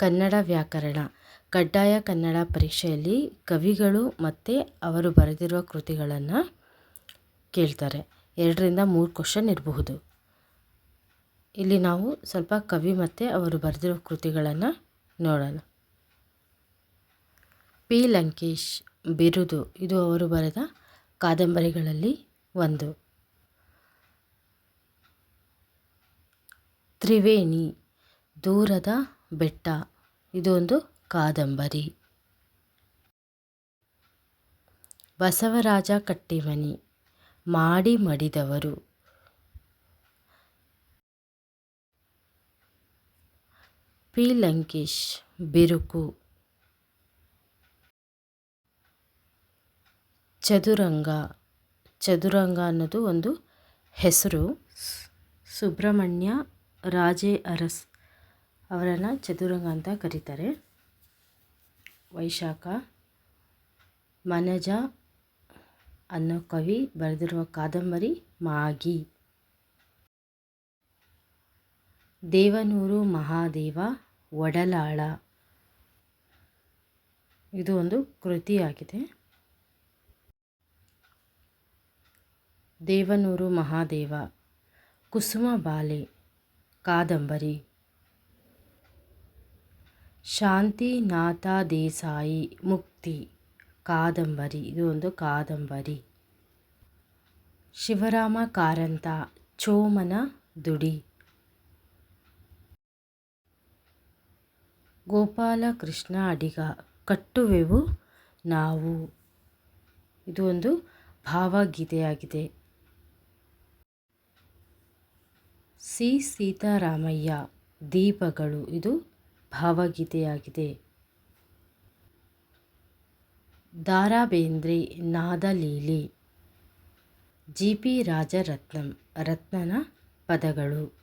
ಕನ್ನಡ ವ್ಯಾಕರಣ. ಕಡ್ಡಾಯ ಕನ್ನಡ ಪರೀಕ್ಷೆಯಲ್ಲಿ ಕವಿಗಳು ಮತ್ತು ಅವರು ಬರೆದಿರುವ ಕೃತಿಗಳನ್ನು ಕೇಳ್ತಾರೆ. ಎರಡರಿಂದ ಮೂರು ಕ್ವಶನ್ ಇರಬಹುದು. ಇಲ್ಲಿ ನಾವು ಸ್ವಲ್ಪ ಕವಿ ಮತ್ತು ಅವರು ಬರೆದಿರುವ ಕೃತಿಗಳನ್ನು ನೋಡೋಣ. ಪಿ. ಲಂಕೇಶ್, ಬಿರುದು. ಇದು ಅವರು ಬರೆದ ಕಾದಂಬರಿಗಳಲ್ಲಿ ಒಂದು. ತ್ರಿವೇಣಿ, ದೂರದ ಬೆಟ್ಟ. ಇದೊಂದು ಕಾದಂಬರಿ. ಬಸವರಾಜ ಕಟ್ಟಿಮನಿ, ಮಾಡಿ ಮಡಿದವರು. ಪಿ. ಲಂಕೇಶ್, ಬಿರುಕು. ಚದುರಂಗ. ಚದುರಂಗ ಅನ್ನೋದು ಒಂದು ಹೆಸರು. ಸುಬ್ರಹ್ಮಣ್ಯ ರಾಜೇ ಅರಸ್ ಅವರನ್ನು ಚದುರಂಗ ಅಂತ ಕರೀತಾರೆ. ವೈಶಾಖ, ಮನಜ ಅನ್ನೋ ಕವಿ ಬರೆದಿರುವ ಕಾದಂಬರಿ ಮಾಗಿ. ದೇವನೂರು ಮಹಾದೇವ ಒಡಲಾಳ. ಇದು ಒಂದು ಕೃತಿಯಾಗಿದೆ. ದೇವನೂರು ಮಹಾದೇವ, ಕುಸುಮ ಬಾಲೆ, ಕಾದಂಬರಿ. ಶಾಂತಿನಾಥ ದೇಸಾಯಿ ಮುಕ್ತಿ, ಕಾದಂಬರಿ. ಇದು ಒಂದು ಕಾದಂಬರಿ. ಶಿವರಾಮ ಕಾರಂತ, ಚೋಮನ ದುಡಿ. ಗೋಪಾಲಕೃಷ್ಣ ಅಡಿಗ, ಕಟ್ಟುವೆವು ನಾವು. ಇದು ಒಂದು ಭಾವಗೀತೆಯಾಗಿದೆ. ಸಿ. ಸೀತಾರಾಮಯ್ಯ, ದೀಪಗಳು. ಇದು ಭಾವಗೀತೆಯಾಗಿದೆ. ದಾರಾ ಬೇಂದ್ರೆ ನಾದಲೀಲೆ. ಜಿ. ಪಿ. ರಾಜರತ್ನಂ ರತ್ನನ ಪದಗಳು.